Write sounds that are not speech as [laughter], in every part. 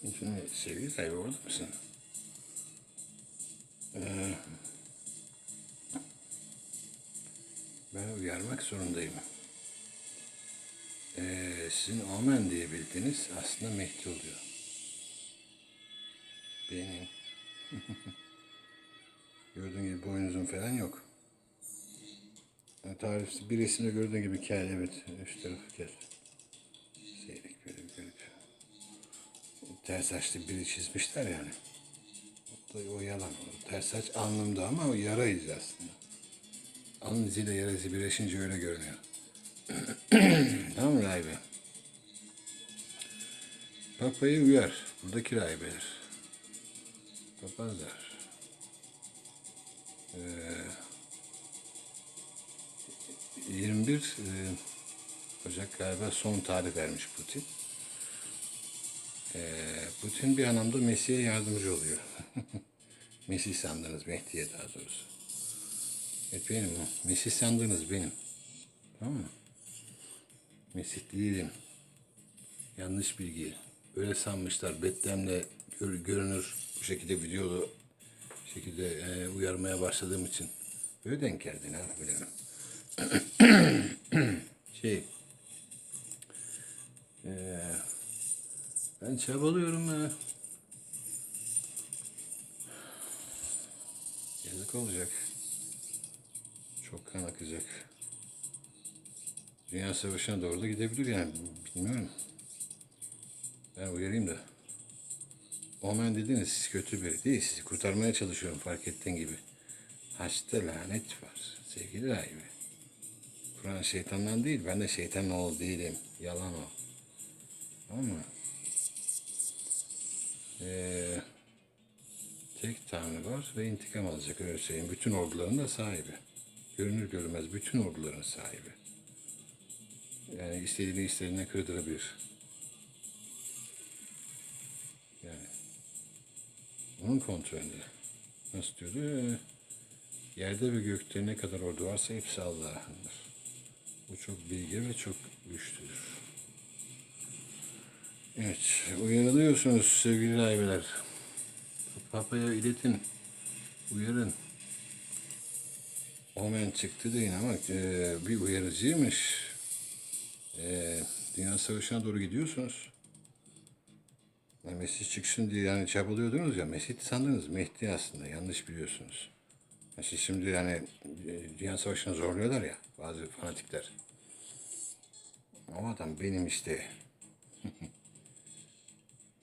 Şimdi sevgili sahibi orada mısın? Ee, ben uyarmak zorundayım. Ee, sizin Omen diye bildiğiniz aslında Mehdi oluyor. Benim. [laughs] Gördüğün gibi boynuzum falan yok. Yani tarifsiz bir resimde gördüğün gibi kel evet. Üst tarafı kel. Ters saçlı biri çizmişler yani. O, da- o yalan. O ters saç alnımda ama o yara izi aslında. Alın iziyle yara izi birleşince öyle görünüyor. [clears throat] tamam mı rahibe? Papayı uyar. Buradaki rahibeler. Papazlar. Ee, 21 e, Ocak galiba son tarih vermiş Putin. Ee, Putin bir anlamda Mesih'e yardımcı oluyor. [laughs] Mesih sandınız Mehdi'ye daha doğrusu. Evet benim. Mesih sandınız benim. Tamam mı? Mesih değilim. Yanlış bilgi. Öyle sanmışlar. Betlem'le gör- görünür bu şekilde videolu şekilde e, uyarmaya başladığım için. Böyle denk geldi ne yapabilirim. şey e, ben çabalıyorum ya. Yazık olacak. Çok kan akacak. Dünya Savaşı'na doğru da gidebilir yani. Bilmiyorum. Ben uyarayım da. Omen dediniz siz kötü biri değil. Sizi kurtarmaya çalışıyorum fark ettiğin gibi. Haçta lanet var. Sevgili rahibi. Kur'an şeytandan değil. Ben de şeytanın oğlu değilim. Yalan o. Ama ee, tek tanrı var ve intikam alacak söyleyeyim. Bütün orduların da sahibi. Görünür görünmez bütün orduların sahibi. Yani istediğini istediğine kırdırabilir. Yani onun kontrolünde. Nasıl diyordu? Yerde ve gökte ne kadar ordu varsa hepsi Allah'ındır. Bu çok bilge ve çok güçlüdür. Evet, uyarılıyorsunuz sevgili rahibeler. Papa'ya iletin, uyarın. Omen çıktı deyin ama e, bir uyarıcıymış. E, Dünya Savaşı'na doğru gidiyorsunuz. Mesih çıksın diye yani çabalıyordunuz ya. Mesih sandınız Mehdi aslında yanlış biliyorsunuz. Siz şimdi yani e, Dünya Savaşı'na zorluyorlar ya bazı fanatikler. O adam benim işte.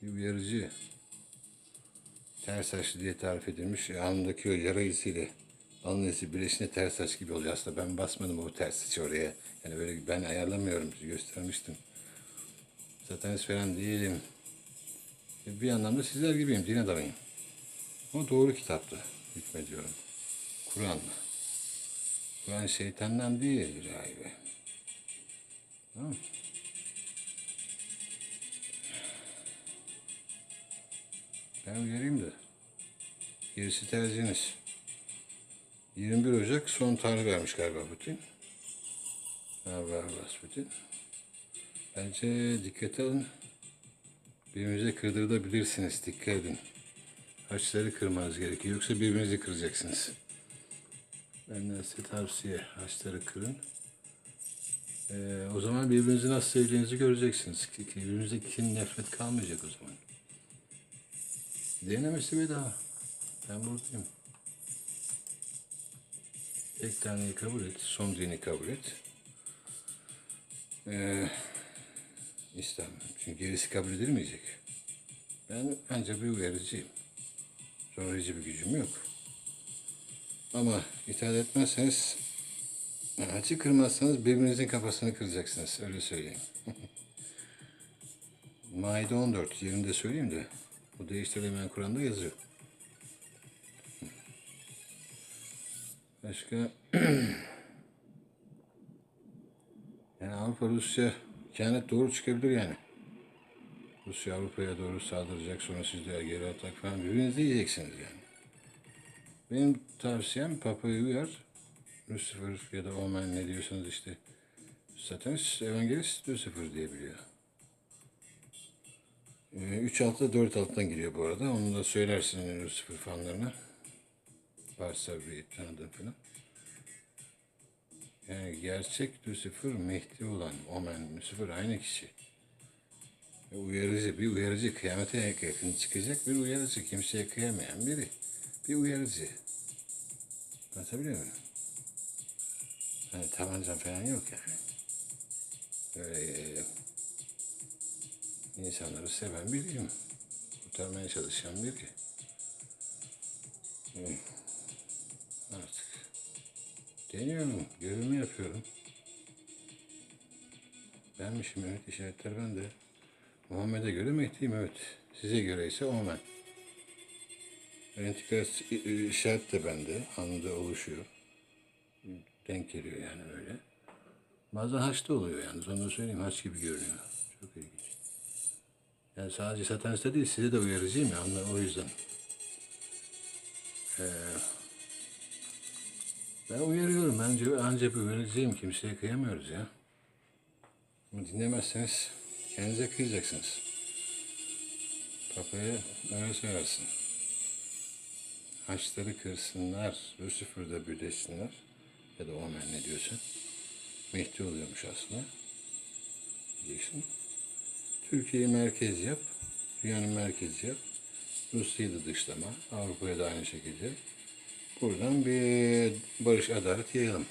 Bir uyarıcı. Ters saçlı diye tarif edilmiş. Alnındaki o yara iziyle alın izi birleşince ters saç gibi oluyor. Aslında ben basmadım o ters saçı oraya. Yani böyle ben ayarlamıyorum. Göstermiştim. Satanist falan değilim. E, Bir anlamda sizler gibiyim. Din adamıyım. Ama doğru kitapta hükmediyorum. Kur'an'la. Kur'an şeytandan değil rahibe. Tamam mı? Ben uyarayım da. Gerisi tercihiniz. 21 Ocak son tarih vermiş galiba Putin. Galiba Putin. Bence dikkat alın. Birbirinize kırdırabilirsiniz. Dikkat edin. Haçları kırmanız gerekiyor. Yoksa birbirinizi kıracaksınız. Benden size tavsiye. Haçları kırın. Ee, o zaman birbirinizi nasıl sevdiğinizi göreceksiniz. Birbirinize kin, nefret kalmayacak o zaman. Denemesi bedava. Ben buradayım. Tek taneyi kabul et. Son dini kabul et. Ee, İslam. Çünkü gerisi kabul edilmeyecek. Ben ancak bir uyarıcıyım. Zorlayıcı bir gücüm yok. Ama itaat etmezseniz, açı kırmazsanız birbirinizin kafasını kıracaksınız. Öyle söyleyeyim. [laughs] Maide 14 yerinde söyleyeyim de bu değiştirilemeyen Kur'an'da yazıyor. Başka [clears throat] yani Avrupa Rusya kehanet doğru çıkabilir yani. Rusya Avrupa'ya doğru saldıracak sonra siz de geri atak falan birbirinizi yiyeceksiniz yani. Benim tavsiyem Papa'yı uyar. Lucifer ya da Omen ne diyorsanız işte Satanist, Evangelist Lucifer diyebiliyor. 3 altta 4 alttan giriyor bu arada. Onu da söylersin Lucifer fanlarına. Varsa bir tanıdığın falan. Yani gerçek Lucifer Mehdi olan Omen Lucifer aynı kişi. Uyarıcı, bir uyarıcı kıyamete yakın çıkacak bir uyarıcı. Kimseye kıyamayan biri. Bir uyarıcı. Anlatabiliyor muyum? Hani tabancam falan yok yani. Böyle e, insanları seven biriyim. Kurtarmaya çalışan biri. Artık deniyorum, görevimi yapıyorum. Benmişim evet, işaretler bende. Muhammed'e göre Mehdi'yim evet. Size göre ise Omen. Entikaz işaret de bende. Anında oluşuyor. Denk geliyor yani öyle. Bazen haçta oluyor yani. Sonra söyleyeyim haç gibi görünüyor. Yani sadece sataniste değil size de uyarıcıyım ya o yüzden. Ee, ben uyarıyorum. Bence ancak uyarıcıyım. Kimseye kıyamıyoruz ya. Ama dinlemezseniz kendinize kıyacaksınız. Papaya öyle söylersin. Haçları kırsınlar, Lucifer'da birleşsinler. Ya da Omen ne diyorsa. Mehdi oluyormuş aslında. Diyeceksin. Türkiye'yi merkez yap. Dünyanın merkezi yap. Rusya'yı da dışlama. Avrupa'ya da aynı şekilde. Buradan bir barış adalet yayalım.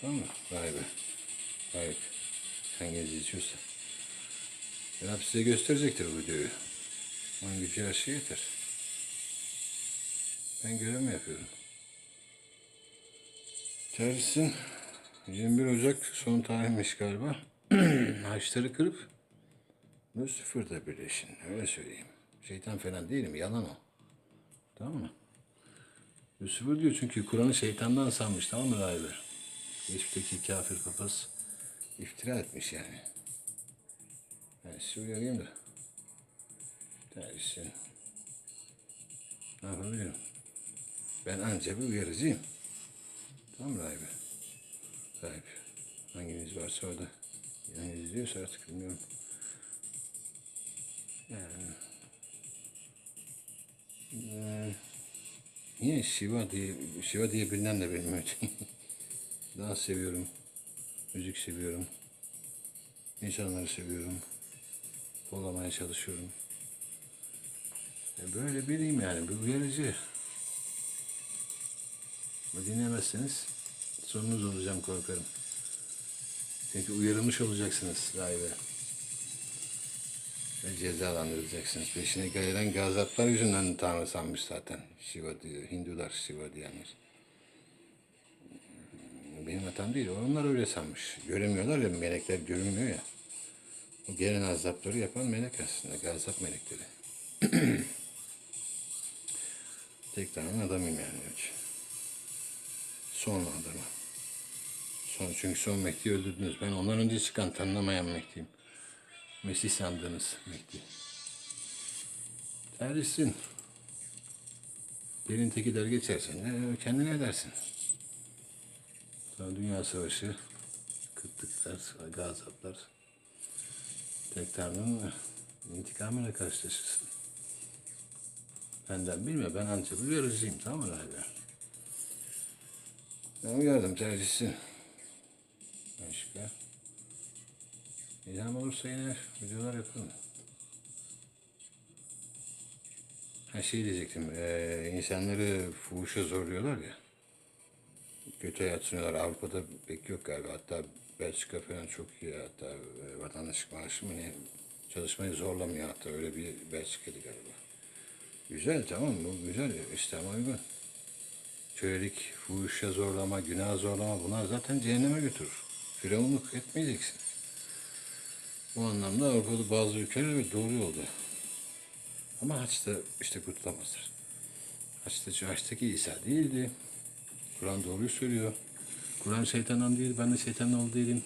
Tamam mı? Vay be. Vay Hanginiz izliyorsa. Cenab size gösterecektir bu videoyu. Onun gücü her şey yeter. Ben görevimi yapıyorum. Tersin 21 Ocak son tarihmiş galiba. [clears throat] Haçları kırıp Lucifer'da birleşin. Öyle söyleyeyim. Şeytan falan değilim. Yalan o. Tamam mı? Lucifer diyor çünkü Kur'an'ı şeytandan sanmış. Tamam mı Rahibe? Geçmişteki kafir papaz iftira etmiş yani. Ben size uyarayım da. Tersin. Ne yapabilirim? Ben anca bir uyarıcıyım. Tamam mı Rahibe? Rahibe. Hanginiz varsa orada. Hanginiz izliyorsa artık bilmiyorum. Yani. Niye Shiva diye, Shiva diye bilinen de benim evet. [laughs] Dans seviyorum. Müzik seviyorum. İnsanları seviyorum. Olamaya çalışıyorum. E böyle biriyim yani. Bir uyarıcı. Dinlemezseniz sorunuz olacağım korkarım. Çünkü uyarılmış olacaksınız rahibe. Ve cezalandırılacaksınız. Peşine gelen gazaplar yüzünden Tanrı sanmış zaten. Shiva diyor. Hindular Shiva diyenler. Benim hatam değil. Onlar öyle sanmış. Göremiyorlar ya melekler görünmüyor ya. O gelen azapları yapan melek aslında. Gazap melekleri. [clears throat] Tek tane adamıyım yani. Son adamı. Son, çünkü son Mehdi öldürdünüz. Ben ondan önce çıkan tanınamayan Mehdi'yim. Mesih sandığınız Mehdi. Terlisin. Belin teki der geçersen de kendine edersin. Sonra Dünya Savaşı, kıtlıklar, gazaplar. Tek Tanrı'nın intikamıyla karşılaşırsın. Benden bilme, ben ancak bir uyarıcıyım, tamam mı Rahibe? Ben uyardım, tercihsin. Başka? İlham olursa yine videolar yaparım. Ha şey diyecektim, eee insanları fuhuşa zorluyorlar ya. Kötü hayat sunuyorlar. Avrupa'da pek yok galiba. Hatta Belçika falan çok iyi. Hatta e, vatandaşlık maaşı mı ne çalışmayı zorlamıyor hatta. Öyle bir Belçika'dı galiba. Güzel tamam bu güzel. İslam'a uygun. Kölelik, fuhuşa zorlama, günah zorlama bunlar zaten cehenneme götürür. Firavunluk etmeyeceksin. Bu anlamda Avrupa'da bazı ülkeler doğru yolda. Ama Haç'ta işte kurtulamazlar. Haç'ta, Haç'taki İsa değildi. Kur'an doğruyu söylüyor. Kur'an şeytandan değil, ben de şeytanın oğlu değilim.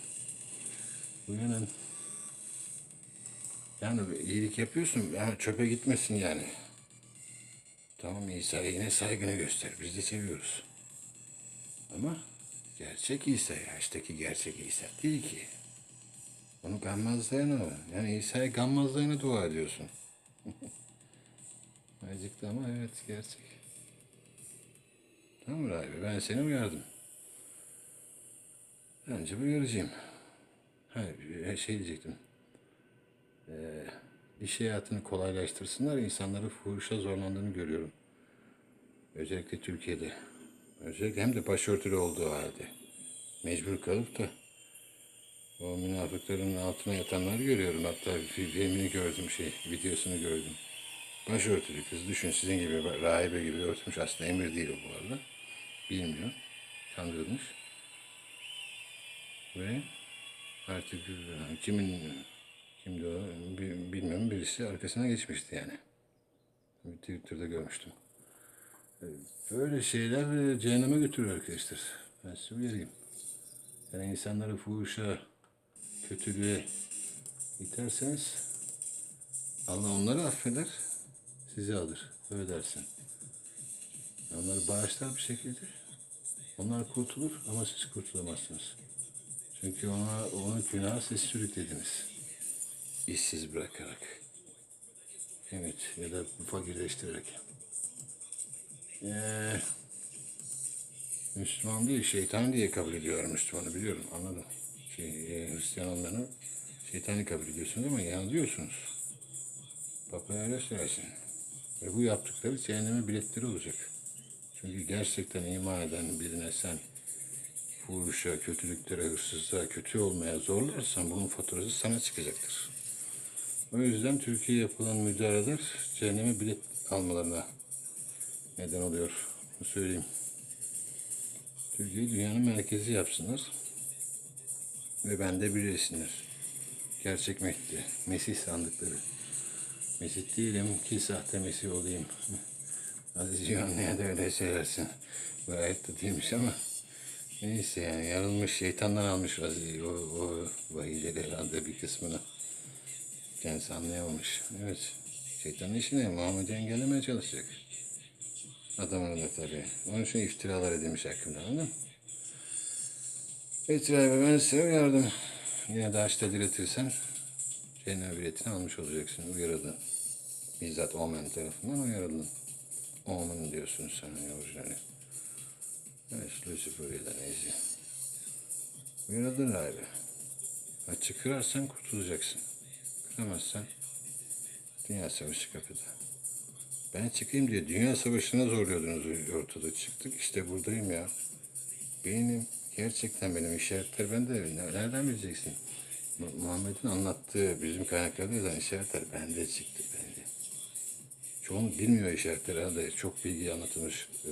Uyanın. Yani iyilik yapıyorsun, yani çöpe gitmesin yani. Tamam İsa'ya yine saygını göster, biz de seviyoruz. Ama gerçek İsa ya, İşteki gerçek İsa değil ki. Gammazlayana o. Yani İsa'ya gammazlayana dua ediyorsun. [laughs] Acıktı ama evet gerçek. Tamam abi ben seni uyardım. Bence uyaracağım. Ha bir şey diyecektim. Ee, iş hayatını kolaylaştırsınlar. insanları fuhuşa zorlandığını görüyorum. Özellikle Türkiye'de. Özellikle hem de başörtülü olduğu halde. Mecbur kalıp da o münafıkların altına yatanları görüyorum. Hatta fi- filmini gördüm, şey, videosunu gördüm. Başörtülü kız düşün sizin gibi rahibe gibi örtmüş. Aslında emir değil bu arada. Bilmiyor. Kandırılmış. Ve artık kimin kimdi o bi- bilmiyorum birisi arkasına geçmişti yani. Twitter'da görmüştüm. Böyle şeyler e, cehenneme götürüyor arkadaşlar. Ben size uyarayım. Yani insanları fuhuşa, kötülüğe iterseniz Allah onları affeder, sizi alır. Öyle. Onları bağışlar bir şekilde. Onlar kurtulur ama siz kurtulamazsınız. Çünkü ona, onun günahı siz sürüklediniz. İşsiz bırakarak. Evet ya da fakirleştirerek. Ee, Müslüman değil, şeytan diye kabul ediyorum Müslümanı biliyorum, anladım. Şey, e, Hristiyan olmayanı şeytani kabul ediyorsunuz ama yanılıyorsunuz. Papa öyle söylesin. Ve bu yaptıkları cehenneme biletleri olacak. Çünkü gerçekten iman eden birine sen fuhuşa, kötülüklere, hırsızlığa, kötü olmaya zorlarsan bunun faturası sana çıkacaktır. O yüzden Türkiye'ye yapılan müdahaleler cehenneme bilet almalarına neden oluyor. Bunu söyleyeyim. Türkiye'yi dünyanın merkezi yapsınlar. Ve ben de birleşsinler. Gerçek Mehdi, Mesih sandıkları. Mesih değilim ki sahte Mesih olayım. [laughs] Aziz Yuhanne'ye de öyle söylersin. Bu ayette değilmiş ama neyse yani yarılmış şeytandan almış vaziyeyi, o, o vahiyleri herhalde bir kısmını. Kendisi anlayamamış. Evet. Şeytanın işi ne? Muhammed'i engellemeye çalışacak. Adamın da tabii. Onun için iftiralar edilmiş mı? Evet Rahibe ben size uyardım. Yine de haçta diretirsen cehennem biletini almış olacaksın. Uyarıldın. Bizzat Omen tarafından uyarıldın. Omen diyorsun sen orijinali. Evet Lucifer ya neyse. Uyarıldın Rahibe. Açık kırarsan kurtulacaksın. Kıramazsan dünya savaşı kapıda. Ben çıkayım diye dünya savaşına zorluyordunuz ortada çıktık. İşte buradayım ya. Benim gerçekten benim işaretler bende. Ne- Nereden bileceksin? Mu- Muhammed'in anlattığı bizim kaynaklarda yazan işaretler bende çıktı bende. Çoğunu bilmiyor işaretler herhalde. Çok bilgi anlatılmış. Ee,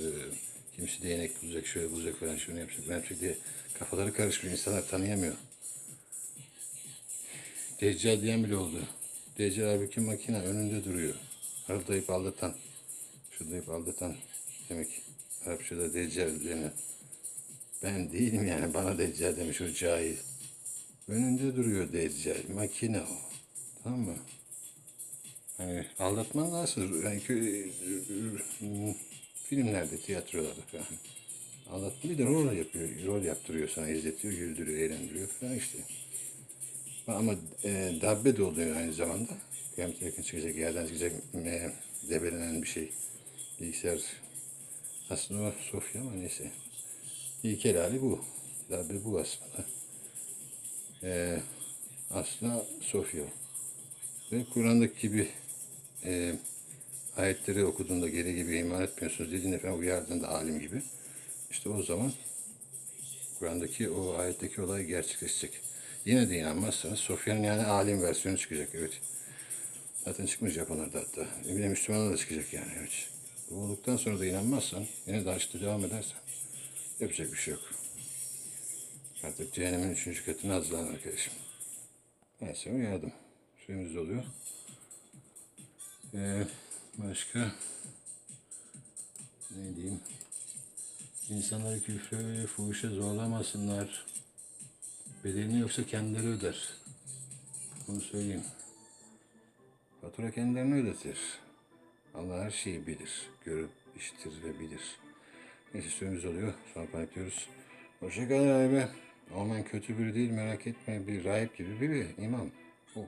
kimisi değnek bulacak, şöyle bulacak falan, şunu yapacak, ben yapacak diye kafaları karışmış. insanlar tanıyamıyor. Deccal diyen bile oldu. Deccal halbuki makine önünde duruyor. Hırdayıp aldatan, şuradayıp aldatan demek. Arapçada deccal denen. Ben değilim yani bana deccal demiş o cahil. Önünde duruyor deccal. Makine o. Tamam mı? Hani aldatman nasıl? Yani filmlerde, tiyatrolarda falan. Aldatma bir de rol yapıyor. Rol yaptırıyor sana, izletiyor, güldürüyor, eğlendiriyor falan işte. Ama e, dabbe de oluyor aynı zamanda. Kıyamet yakın çıkacak, yerden çıkacak e, debelenen bir şey. Bilgisayar aslında o Sofya ama neyse. İlkel hali bu. Dabbe bu aslında. E, aslında Sofya. Ve Kur'an'daki gibi e, ayetleri okuduğunda geri gibi iman etmiyorsunuz dediğinde falan uyardığında alim gibi. İşte o zaman Kur'an'daki o ayetteki olay gerçekleşecek. Yine de inanmazsanız Sofya'nın yani alim versiyonu çıkacak evet. Zaten çıkmış Japonlarda hatta. De Müslümanlar da çıkacak yani evet. Bu olduktan sonra da inanmazsan, yine de açta devam edersen yapacak bir şey yok. Artık cehennemin üçüncü katına hazırlan arkadaşım. Neyse uyardım. Suyumuz doluyor. Ee, başka ne diyeyim? İnsanları küfre ve fuhuşa zorlamasınlar. Bedelini yoksa kendileri öder. Bunu söyleyeyim. Fatura kendilerini ödetir. Allah her şeyi bilir. Görüp, işitir ve bilir. Neyse süremiz oluyor. Sonra panikliyoruz. Hoşçakalın abi. Omen kötü biri değil merak etme. Bir rahip gibi biri. imam. O.